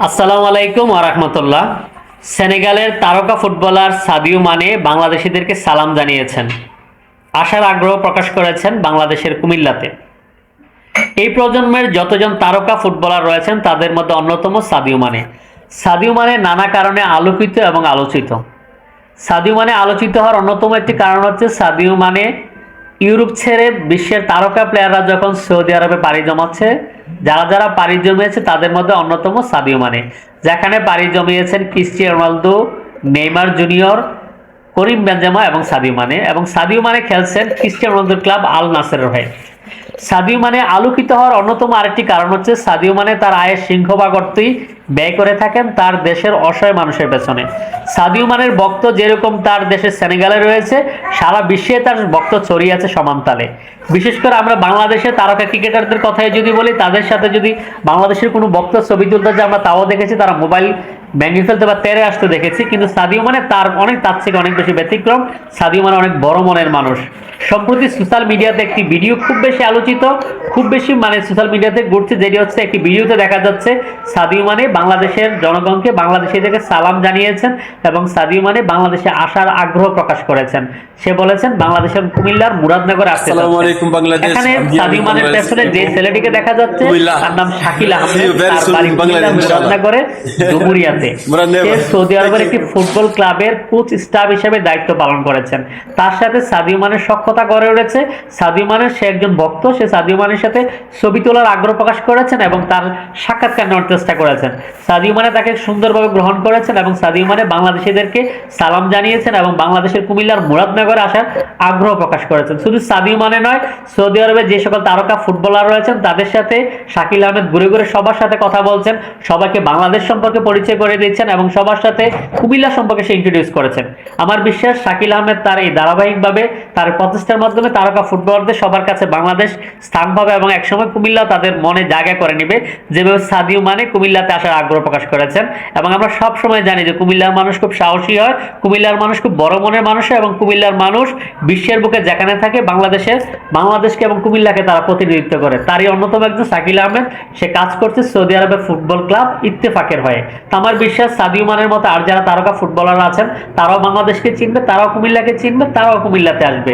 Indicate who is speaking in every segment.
Speaker 1: আসসালামু আলাইকুম আরহামতুল্লাহ সেনেগালের তারকা ফুটবলার সাদিও মানে বাংলাদেশিদেরকে সালাম জানিয়েছেন। আশার আগ্রহ প্রকাশ করেছেন বাংলাদেশের কুমিল্লাতে। এই প্রজন্মের যতজন তারকা ফুটবলার রয়েছেন, তাদের মধ্যে অন্যতম সাদিও মানে। সাদিও মানে নানা কারণে আলোকিত এবং আলোচিত। সাদিও মানে আলোচিত হওয়ার অন্যতম একটি কারণ হচ্ছে সাদিও মানে ইউরোপ ছেড়ে বিশ্বের তারকা প্লেয়াররা যখন সৌদি আরবে পাড়ি জমাচ্ছে যারা যারা পাড়ি জমিয়েছে তাদের মধ্যে অন্যতম সাদিও মানে। যেখানে পাড়ি জমিয়েছেন Cristiano Ronaldo, Neymar Junior, Karim Benzema এবং সাদিও মানে। এবং সাদিও মানে খেলছেন ক্রিস্টিয়ান রোনালদোর ক্লাব আল নাসের হয়ে। সাদিও মানে আলোকিত হওয়ার অন্যতম আরেকটি কারণ হচ্ছে সাদিও মানে তার আয়ের সিংহভাগ অর্থই ব্যয় করে থাকেন তার দেশের অসহায় মানুষের পেছনে। সাদিও মানের বক্ত যেরকম তার দেশের সেনেগালে রয়েছে, সারা বিশ্বে তার বক্ত ছড়িয়ে আছে সমানতালে বিশেষ করে আমরা বাংলাদেশে তারকা ক্রিকেটারদের কথাই যদি বলি, তাদের সাথে যদি বাংলাদেশের কোনো বক্ত ছবি তুলতে যে আমরা তাও দেখেছি তারা মোবাইল ভেঙে ফেলতে বা তেরে আসতে দেখেছি কিন্তু সাদিও মানে তার অনেক তার থেকে অনেক বেশি ব্যতিক্রম। সাদিও মানে অনেক বড় মনের মানুষ। সম্প্রতি সোশ্যাল মিডিয়াতে একটি ভিডিও খুব বেশি আলোচিত খুব বেশি মানে সোশ্যাল মিডিয়াতে ঘুরছে যেটি হচ্ছে একটি ভিডিওতে দেখা যাচ্ছে। সাদিও মানে বাংলাদেশের জনগণকে বাংলাদেশিদেরকে সালাম জানিয়েছেন এবং সাদিও মানে বাংলাদেশে আসার আগ্রহ প্রকাশ করেছেন। সে বলেছেন বাংলাদেশের কুমিল্লার মুরাদনগর আসতে। এখানে সাদিও মানের পেছনে যে ছেলেটিকে দেখা যাচ্ছে তার নাম শাকিল আহমেদ তার বাড়ি। মুরাদনগরে ডুমুরিয়াতে।
Speaker 2: মুরাদনগর।
Speaker 1: সৌদি আরবের একটি ফুটবল ক্লাবের কোচ স্টাফ হিসেবে দায়িত্ব পালন করেছেন। তার সাথে সাদিও মানের সক্ষতা গড়ে উঠেছে। সাদিও মানের সে একজন ভক্ত সে সাদিও মানের সাথে ছবি তোলার আগ্রহ প্রকাশ করেছেন এবং তার সাক্ষাৎকার নেওয়ার চেষ্টা করেছেন। সাদিও মানে তাকে সুন্দরভাবে গ্রহণ করেছেন এবং সাদিও মানে বাংলাদেশিদেরকে সালাম জানিয়েছেন এবং বাংলাদেশের কুমিল্লার মুরাদনগরে আসার আগ্রহ প্রকাশ করেছেন। শুধু সাদিও মানে নয় সৌদি আরবে যে সকল তারকা ফুটবলার রয়েছেন তাদের সাথে শাকিল আহমেদ ঘুরে ঘুরে সবার সাথে কথা বলছেন। সবাইকে বাংলাদেশ সম্পর্কে পরিচয় করে দিচ্ছেন এবং সবার সাথে কুমিল্লা সম্পর্কে সে ইন্ট্রোডিউস করেছেন। আমার বিশ্বাস, শাকিল আহমেদ তার এই ধারাবাহিকভাবে তার প্রচেষ্টার মাধ্যমে তারকা ফুটবলারদের সবার কাছে বাংলাদেশ স্থান পাবে এবং একসময় কুমিল্লা তাদের মনে জায়গা করে নেবে, যেভাবে সাদিও মানে কুমিল্লাতে আসার আগ্রহ প্রকাশ করেছেন। এবং আমরা সব সময় জানি যে কুমিল্লার মানুষ খুব সাহসী হয়, কুমিল্লার মানুষ খুব বড় মনের মানুষ এবং কুমিল্লার মানুষ বিশ্বের বুকে যেখানে থাকে বাংলাদেশের বাংলাদেশকে এবং কুমিল্লাকে তারা প্রতিনিধিত্ব করে। তারই অন্যতম একজন শাকিল আহমেদ, সে কাজ করছে সৌদি আরবের ফুটবল ক্লাব ইত্তেফাকের হয়ে। তো আমার বিশ্বাস সাদিও মানের মতো আর যারা তারকা ফুটবলার আছেন, তারাও বাংলাদেশকে চিনবে, তারাও কুমিল্লাকে চিনবে, তারাও কুমিল্লাতে আসবে।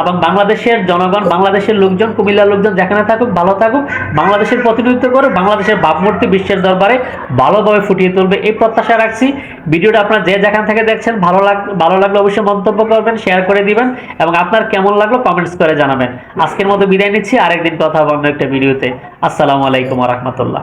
Speaker 1: এবং বাংলাদেশের জনগণ, বাংলাদেশের লোকজন, কুমিল্লার লোকজন যেখানে থাকুক, ভালো থাকুক, বাংলাদেশের প্রতিনিধিত্ব করে, বাংলাদেশের ভাবমূর্তি বিশ্বের দরবারে ভালোভাবে ফুটিয়ে তুলবে এই প্রত্যাশা রাখছি। ভিডিওটা আপনার যে যেখান থেকে দেখছেন, ভালো লাগ, ভালো লাগলে অবশ্যই মন্তব্য করবেন শেয়ার করে দিবেন, এবং আপনার কেমন লাগল কমেন্টস করে জানাবেন। আজকের মতো বিদায় নিচ্ছি, আরেকদিন কথা হবে অন্য একটা ভিডিওতে। আসসালামু আলাইকুম রহমতুল্লাহ।